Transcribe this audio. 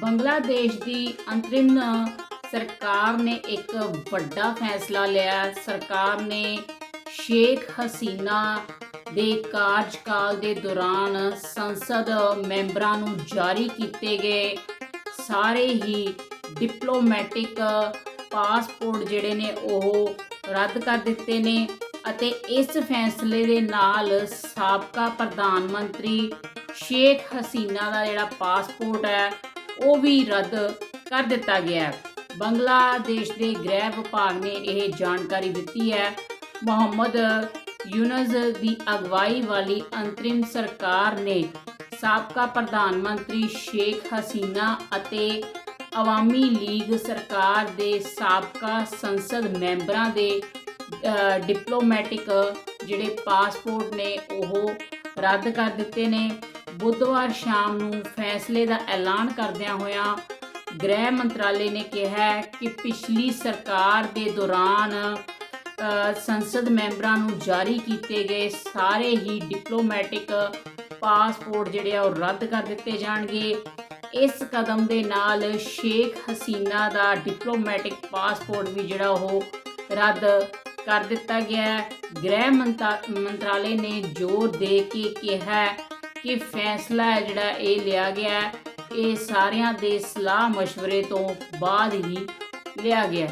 ਬੰਗਲਾਦੇਸ਼ ਦੀ ਅੰਤਰਿਮ ਸਰਕਾਰ ਨੇ ਇੱਕ ਵੱਡਾ ਫੈਸਲਾ ਲਿਆ। ਸਰਕਾਰ ਨੇ ਸ਼ੇਖ ਹਸੀਨਾ ਦੇ ਕਾਰਜਕਾਲ ਦੇ ਦੌਰਾਨ ਸੰਸਦ ਮੈਂਬਰਾਂ ਨੂੰ ਜਾਰੀ ਕੀਤੇ ਗਏ। ਸਾਰੇ ਹੀ ਡਿਪਲੋਮੈਟਿਕ ਪਾਸਪੋਰਟ ਜਿਹੜੇ ਨੇ ਉਹ ਰੱਦ ਕਰ ਦਿੱਤੇ ਨੇ ਅਤੇ ਇਸ ਫੈਸਲੇ ਦੇ ਨਾਲ ਸਾਬਕਾ ਪ੍ਰਧਾਨ ਮੰਤਰੀ ਸ਼ੇਖ ਹਸੀਨਾ ਦਾ ਜਿਹੜਾ ਪਾਸਪੋਰਟ ਹੈ ਉਹ ਵੀ ਰੱਦ ਕਰ ਦਿੱਤਾ ਗਿਆ ਹੈ। ਬੰਗਲਾਦੇਸ਼ ਦੇ ਗ੍ਰਹਿ ਵਿਭਾਗ ਨੇ ਇਹ ਜਾਣਕਾਰੀ ਦਿੱਤੀ ਹੈ। ਮੁਹੰਮਦ ਯੂਨਸ ਦੀ ਅਗਵਾਈ ਵਾਲੀ ਅੰਤਰਿਮ ਸਰਕਾਰ ਨੇ ਸਾਬਕਾ ਪ੍ਰਧਾਨ ਮੰਤਰੀ ਸ਼ੇਖ ਹਸੀਨਾ ਅਤੇ ਅਵਾਮੀ ਲੀਗ ਸਰਕਾਰ ਦੇ ਸਾਬਕਾ ਸੰਸਦ ਮੈਂਬਰਾਂ ਦੇ ਡਿਪਲੋਮੈਟਿਕ ਜਿਹੜੇ ਪਾਸਪੋਰਟ ਨੇ ਉਹ ਰੱਦ ਕਰ ਦਿੱਤੇ ਨੇ। ਬੁੱਧਵਾਰ ਸ਼ਾਮ ਨੂੰ ਫੈਸਲੇ ਦਾ ਐਲਾਨ ਕਰਦਿਆਂ ਹੋਇਆਂ ਗ੍ਰਹਿ ਮੰਤਰਾਲੇ ਨੇ ਕਿਹਾ ਕਿ ਪਿਛਲੀ ਸਰਕਾਰ ਦੇ ਦੌਰਾਨ ਸੰਸਦ ਮੈਂਬਰਾਂ ਨੂੰ ਜਾਰੀ ਕੀਤੇ ਗਏ ਸਾਰੇ ਹੀ ਡਿਪਲੋਮੈਟਿਕ ਪਾਸਪੋਰਟ ਜਿਹੜੇ ਆ ਉਹ ਰੱਦ ਕਰ ਦਿੱਤੇ ਜਾਣਗੇ। ਇਸ ਕਦਮ ਦੇ ਨਾਲ ਸ਼ੇਖ ਹਸੀਨਾ ਦਾ ਡਿਪਲੋਮੈਟਿਕ ਪਾਸਪੋਰਟ ਵੀ ਜਿਹੜਾ ਉਹ ਰੱਦ ਕਰ ਦਿੱਤਾ ਗਿਆ। ਹੈ ਗ੍ਰਹਿ ਮੰਤਾ- ਮੰਤਰਾਲੇ ਨੇ ਜ਼ੋਰ ਦੇ ਕੇ ਕਿਹਾ ਕਿ ਫੈਸਲਾ ਹੈ ਜਿਹੜਾ ਇਹ ਲਿਆ ਗਿਆ ਇਹ ਸਾਰਿਆਂ ਦੇ ਸਲਾਹ مشਵਰੇ ਤੋਂ ਬਾਅਦ ਹੀ ਲਿਆ ਗਿਆ